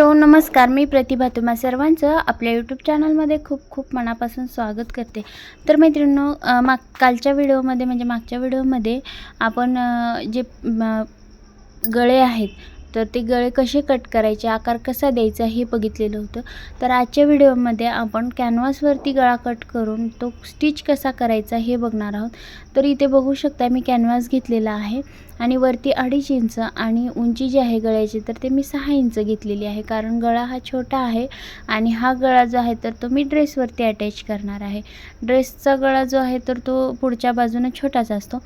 Hello नमस्कार. मी प्रतिभा तुम्हा सर्वांचं आपल्या यूट्यूब चॅनलमध्ये खूप खूप मनापासून स्वागत करते. तर मैत्रिणींनो माग कालच्या व्हिडिओमध्ये म्हणजे मागच्या व्हिडिओमध्ये आपण जे गळे आहेत तर ते गळे कसे कट करायचे आकार कसा द्यायचा हे बघितलेलं होतं. तर आजच्या व्हिडिओमध्ये आपण कॅनव्हासवरती गळा कट करून तो स्टिच कसा करायचा हे बघणार आहोत. तर इथे बघू शकता मी कॅनव्हास घेतलेला आहे आणि वरती अडीच इंच आणि उंची जी आहे गळ्याची तर ते मी सहा इंच घेतलेली आहे. कारण गळा हा छोटा आहे आणि हा गळा जो आहे तर तो मी ड्रेसवरती अटॅच करणार आहे. ड्रेसचा गळा जो आहे तर तो पुढच्या बाजूने छोटाच असतो.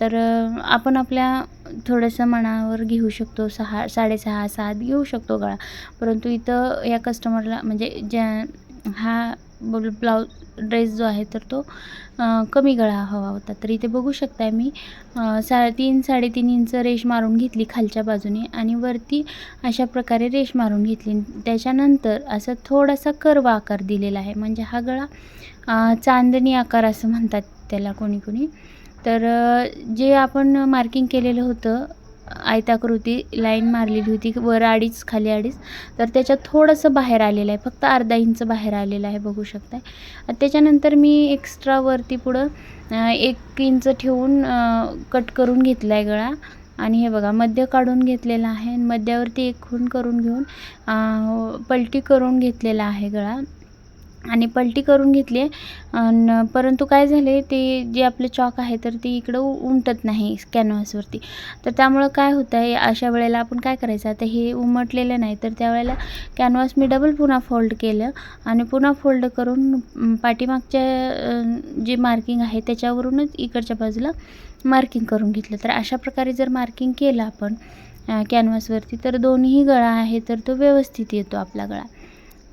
तर आपण आपल्या थोडंसं मनावर घेऊ शकतो सहा साडेसहा सात घेऊ शकतो गळा. परंतु इथं या कस्टमरला म्हणजे ज्या हा ब्ल ब्लाऊज ड्रेस जो आहे तर तो कमी गळा हवा होता. तर इथे बघू शकताय मी सा तीन साडेतीन इंच रेश मारून घेतली खालच्या बाजूने आणि वरती अशा प्रकारे रेश मारून घेतली. त्याच्यानंतर असा थोडासा कर्व आकार दिलेला आहे. म्हणजे हा गळा चांदणी आकार असं म्हणतात त्याला कोणी कोणी. तर जे आपण मार्किंग केलेलं होतं आयताकृती लाईन मारलेली होती वर अडीच खाली अडीच तर त्याच्यात थोडंसं बाहेर आलेलं आहे. फक्त अर्धा इंच बाहेर आलेलं आहे बघू शकताय. त्याच्यानंतर मी एक्स्ट्रा वरती पुढं एक इंच ठेवून कट करून घेतला आहे गळा. आणि हे बघा मध्य काढून घेतलेला आहे. मध्यावरती एक खूण करून घेऊन पलटी करून घेतलेला आहे गळा. आणि पलटी करून घेतली आहे. आणि परंतु काय झाले ते जे आपलं चॉक आहे तर ते इकडं उमटत नाही कॅनव्हासवरती तर त्यामुळं काय होतं आहे अशा वेळेला आपण काय करायचं आता हे उमटलेलं नाही तर त्यावेळेला कॅनव्हास मी डबल पुन्हा फोल्ड केलं आणि पुन्हा फोल्ड करून पाठीमागच्या जे मार्किंग आहे त्याच्यावरूनच इकडच्या बाजूला मार्किंग करून घेतलं. तर अशा प्रकारे जर मार्किंग केलं आपण कॅनव्हासवरती तर दोन्ही गळा आहे तर तो व्यवस्थित येतो आपला गळा.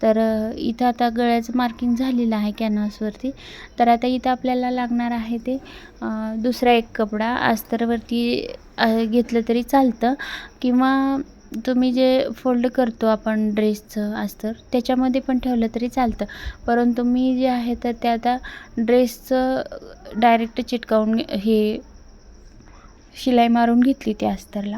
तर इथं आता गळ्याचं मार्किंग झालेलं आहे कॅनव्हासवरती तर आता इथं आपल्याला लागणार आहे ते दुसरा एक कपडा. अस्तरवरती घेतलं तरी चालतं. किंवा तुम्ही जे फोल्ड करतो आपण ड्रेसचं अस्तर त्याच्यामध्ये पण ठेवलं तरी चालतं. परंतु मी जे आहे तर ते आता ड्रेसचं डायरेक्ट चिटकावून घे- हे शिलाई मारून घेतली त्या अस्तरला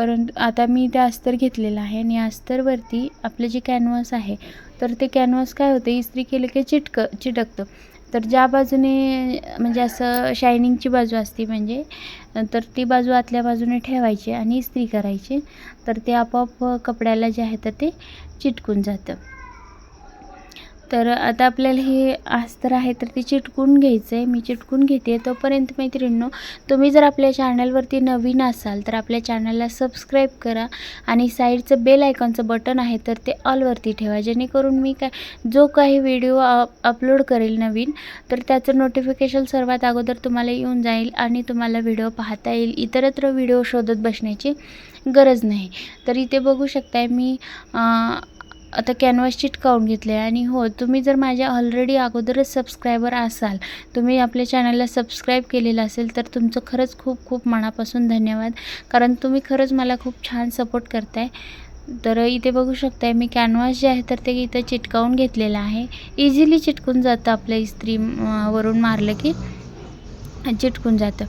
परंतु आता मी ते अस्तर घेतलेलं आहे आणि अस्तरवरती आपलं जे कॅनव्हास आहे तर ते कॅनव्हास काय होतं? इस्त्री केलं की चिटक चिटकतं. तर ज्या बाजूने म्हणजे असं शायनिंगची बाजू असते म्हणजे तर ती बाजू आतल्या बाजूने ठेवायची आणि इस्त्री करायची. तर ते आपोआप कपड्याला जे आहे तर ते चिटकून जातं. तर आता आपल्याला हे अस्तर आहे तर ते चिटकून घ्यायचं आहे. मी चिटकून घेते. तोपर्यंत मैत्रिणींनो तुम्ही जर आपल्या चॅनलवरती नवीन असाल तर आपल्या चॅनलला सबस्क्राईब करा आणि साईडचं बेल आयकॉनचं बटन आहे तर ते ऑलवरती ठेवा. जेणेकरून मी काय जो काही व्हिडिओ अपलोड करेल नवीन तर त्याचं नोटिफिकेशन सर्वात अगोदर तुम्हाला येऊन जाईल आणि तुम्हाला व्हिडिओ पाहता येईल. इतरत्र व्हिडिओ शोधत बसण्याची गरज नाही. तर इथे बघू शकताय मी आता कॅनव्हास चिटकावून घेतले आणि हो तुम्ही जर माझ्या ऑलरेडी अगोदरच सबस्क्रायबर असाल तुम्ही आपल्या चॅनलला सबस्क्राईब केलेलं असेल तर तुमचं खरंच खूप खूप मनापासून धन्यवाद. कारण तुम्ही खरंच मला खूप छान सपोर्ट करताय. तर इथे बघू शकताय मी कॅनव्हास जे आहे तर ते इथं चिटकावून घेतलेलं आहे. इझिली चिटकून जातं आपल्या इस्त्री वरून मारलं की चिटकून जातं.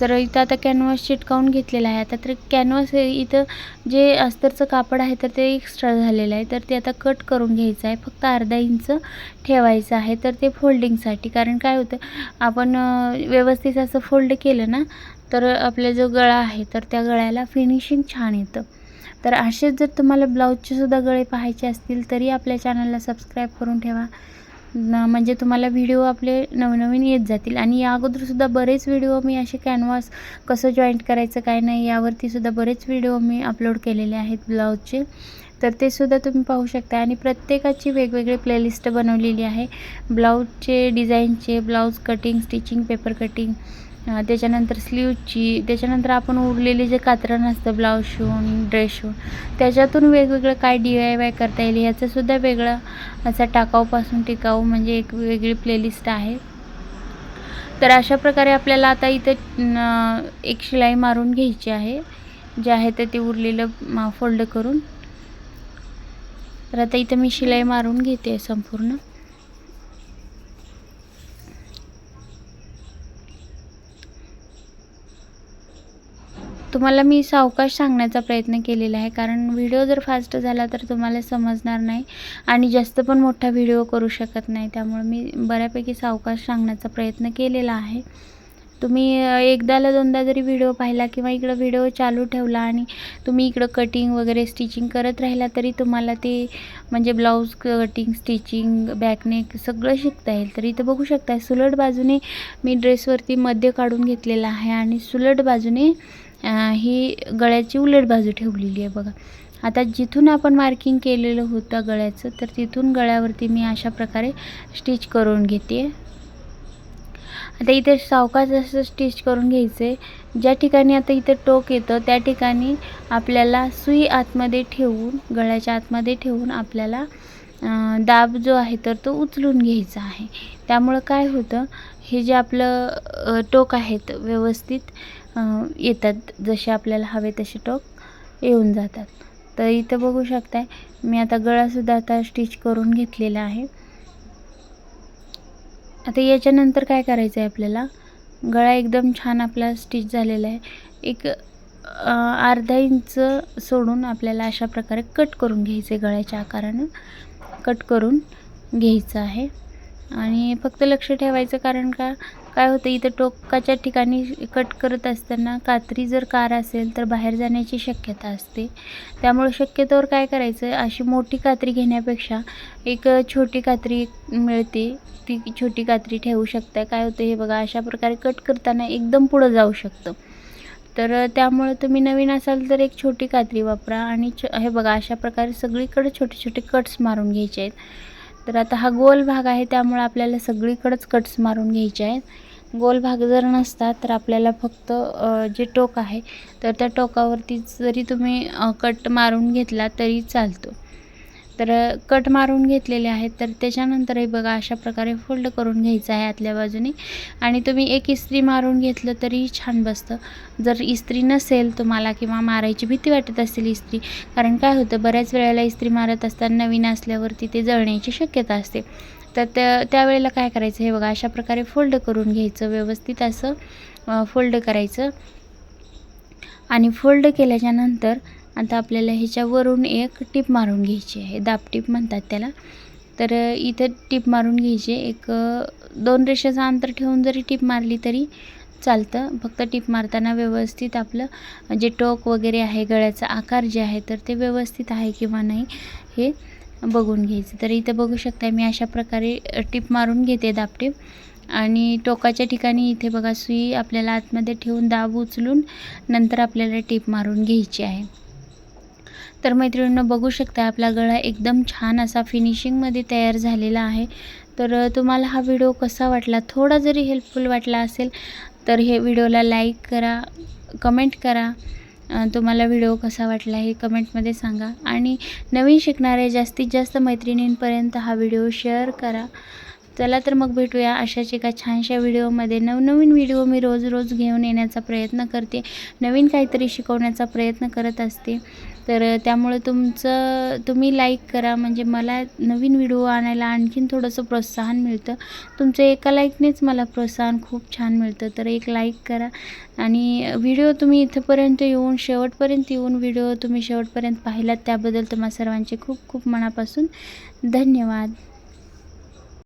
तर इथं आता कॅनव्हास चिटकावून घेतलेला आहे. आता तर कॅनव्हास हे इथं जे अस्तरचं कापड आहे तर ते एक्स्ट्रा झालेलं आहे. तर ते आता कट करून घ्यायचं आहे. फक्त अर्धा इंच ठेवायचं आहे. तर ते फोल्डिंगसाठी कारण काय होतं आपण व्यवस्थित असं फोल्ड केलं ना तर आपला जो गळा आहे तर त्या गळ्याला फिनिशिंग छान येतं. तर असेच जर तुम्हाला ब्लाऊजचेसुद्धा गळे पाहायचे असतील तरी आपल्या चॅनलला सबस्क्राईब करून ठेवा. न म्हणजे तुम्हाला व्हिडिओ आपले नवनवीन येत जातील. आणि या अगोदरसुद्धा बरेच व्हिडिओ मी असे कॅनव्हास कसं जॉईंट करायचं काय नाही यावरतीसुद्धा बरेच व्हिडिओ मी अपलोड केलेले आहेत ब्लाऊजचे. तर ते सुद्धा तुम्ही पाहू शकता. आणि प्रत्येकाची वेगवेगळी प्लेलिस्ट बनवलेली आहे. ब्लाऊजचे डिझाईनचे blouse cutting stitching paper cutting त्याच्यानंतर स्लीवची त्याच्यानंतर आपण उरलेले जे कात्रण असतं ब्लाऊज शिवून ड्रेस शिवून त्याच्यातून वेगवेगळं काय डी आय वाय करता येईल ह्याचंसुद्धा वेगळं असा टाकाऊपासून टिकाऊ म्हणजे एक वेगळी प्लेलिस्ट आहे. तर अशा प्रकारे आपल्याला आता इथं एक शिलाई मारून घ्यायची आहे जे आहे ते ते उरलेलं फोल्ड करून. तर आता इथं मी शिलाई मारून घेते संपूर्ण. तुम्हाला मी सावकाश सांगण्याचा प्रयत्न केलेला आहे. कारण व्हिडिओ जर फास्ट झाला तर तुम्हाला समजणार नाही आणि जास्त पण मोठा व्हिडिओ करू शकत नाही. त्यामुळे मी बऱ्यापैकी सावकाश सांगण्याचा प्रयत्न केलेला आहे. तुम्ही एकदाला दोनदा जरी व्हिडिओ पाहिला किंवा इकडं व्हिडिओ चालू ठेवला आणि तुम्ही इकडं कटिंग वगैरे स्टिचिंग करत राहिला तरी तुम्हाला ते म्हणजे ब्लाऊज कटिंग स्टिचिंग बॅकनेक सगळं शिकता येईल. तर इथं बघू शकता सुलट बाजूने मी ड्रेसवरती मध्य काढून घेतलेला आहे आणि सुलट बाजूने ही गळ्याची उलट बाजू ठेवलेली आहे बघा. आता जिथून आपण मार्किंग केलेलं होतं गळ्याचं तर तिथून गळ्यावरती मी अशा प्रकारे स्टिच करून घेते. आता इथे सावकाश असं स्टिच करून घ्यायचं आहे ज्या ठिकाणी आता इथे टोक येतं त्या ठिकाणी आपल्याला सुई आतमध्ये ठेवून गळ्याच्या आतमध्ये ठेवून आपल्याला दाब जो आहे तर तो उचलून घ्यायचा आहे. त्यामुळं काय होतं हे जे आपलं टोक आहेत व्यवस्थित येतात. जसे आपल्याला हवे तसे टोक येऊन जातात. तर इथं बघू शकताय मी आता गळासुद्धा आता स्टिच करून घेतलेला आहे. आता याच्यानंतर काय करायचं आहे आपल्याला? गळा एकदम छान आपला स्टिच झालेला आहे. एक अर्धा इंच सोडून आपल्याला अशा प्रकारे कट करून घ्यायचं आहे गळ्याच्या आकारानं. कट करून घ्यायचं आहे. आणि फक्त लक्ष ठेवायचं कारण का? काय होतं इथं टोकाच्या ठिकाणी कट करत असताना कात्री जर कार असेल तर बाहेर जाण्याची शक्यता असते. त्यामुळे शक्यतोवर काय करायचं अशी मोठी कात्री घेण्यापेक्षा एक छोटी कात्री मिळते ती छोटी कात्री ठेवू शकता काय होतं हे बघा अशा प्रकारे कट करताना एकदम पुढं जाऊ शकतं. तर त्यामुळे तुम्ही नवीन असाल तर एक छोटी कात्री वापरा आणि छ हे बघा अशा प्रकारे सगळीकडे छोटे छोटे कट्स मारून घ्यायचे आहेत. तर आता हा गोल भाग आहे त्यामुळे आपल्याला सगळीकडंच कट्स मारून घ्यायचे आहेत. गोल भाग जर नसता तर आपल्याला फक्त जे टोक आहे तर त्या टोकावरती जरी तुम्ही कट मारून घेतला तरी चालतो. तर कट मारून घेतलेले आहेत. तर त्याच्यानंतर हे बघा अशा प्रकारे फोल्ड करून घ्यायचं आहे आतल्या बाजूने. आणि तुम्ही एक इस्त्री मारून घेतलं तरी छान बसतं. जर इस्त्री नसेल तुम्हाला किंवा मारायची भीती वाटत असेल इस्त्री कारण काय होतं बऱ्याच वेळेला इस्त्री मारत असताना नवीन असल्यावरती ते जळण्याची शक्यता असते. तर त्या त्यावेळेला काय करायचं हे बघा अशा प्रकारे फोल्ड करून घ्यायचं व्यवस्थित असं फोल्ड करायचं. आणि फोल्ड केल्याच्यानंतर आता आपल्याला ह्याच्यावरून एक टीप मारून घ्यायची आहे. दाबटीप म्हणतात त्याला. तर इथं टिप मारून घ्यायची एक दोन रेषेचं अंतर ठेवून जरी टीप मारली तरी चालतं. फक्त टिप मारताना व्यवस्थित आपलं जे टोक वगैरे आहे गळ्याचा आकार जे आहे तर ते व्यवस्थित आहे किंवा नाही हे बघून घ्यायचं. तर इथं बघू शकता मी अशा प्रकारे टीप टिप मारून घेते दाबटीप आणि टोकाच्या ठिकाणी इथे बघा सुई आपल्याला आतमध्ये ठेवून दाब उचलून नंतर आपल्याला टीप मारून घ्यायची आहे. तर मैत्रिणींनो बघू शकता आपला गळा एकदम छान असा फिनिशिंगमध्ये तयार झालेला आहे. तर तुम्हाला हा व्हिडिओ कसा वाटला थोडा जरी हेल्पफुल वाटला असेल तर हे व्हिडिओला लाईक करा कमेंट करा. तुम्हाला व्हिडिओ कसा वाटला हे कमेंटमध्ये सांगा. आणि नवीन शिकणाऱ्या जास्तीत जास्त मैत्रिणींपर्यंत हा व्हिडिओ शेअर करा. चला तर मग भेटूया अशाच एका छानशा व्हिडिओमध्ये. नवनवीन व्हिडिओ मी रोज रोज घेऊन येण्याचा प्रयत्न करते. नवीन काहीतरी शिकवण्याचा प्रयत्न करत असते. तर त्यामुळे तुमचं तुम्ही लाईक करा. म्हणजे मला नवीन व्हिडिओ आणायला आणखीन थोडंसं प्रोत्साहन मिळतं. तुमचं एका लाईकनेच मला प्रोत्साहन खूप छान मिळतं. तर एक लाईक करा. आणि व्हिडिओ तुम्ही इथंपर्यंत येऊन शेवटपर्यंत येऊन व्हिडिओ तुम्ही शेवटपर्यंत पाहिलात त्याबद्दल तुम्हा सर्वांचे खूप खूप मनापासून धन्यवाद.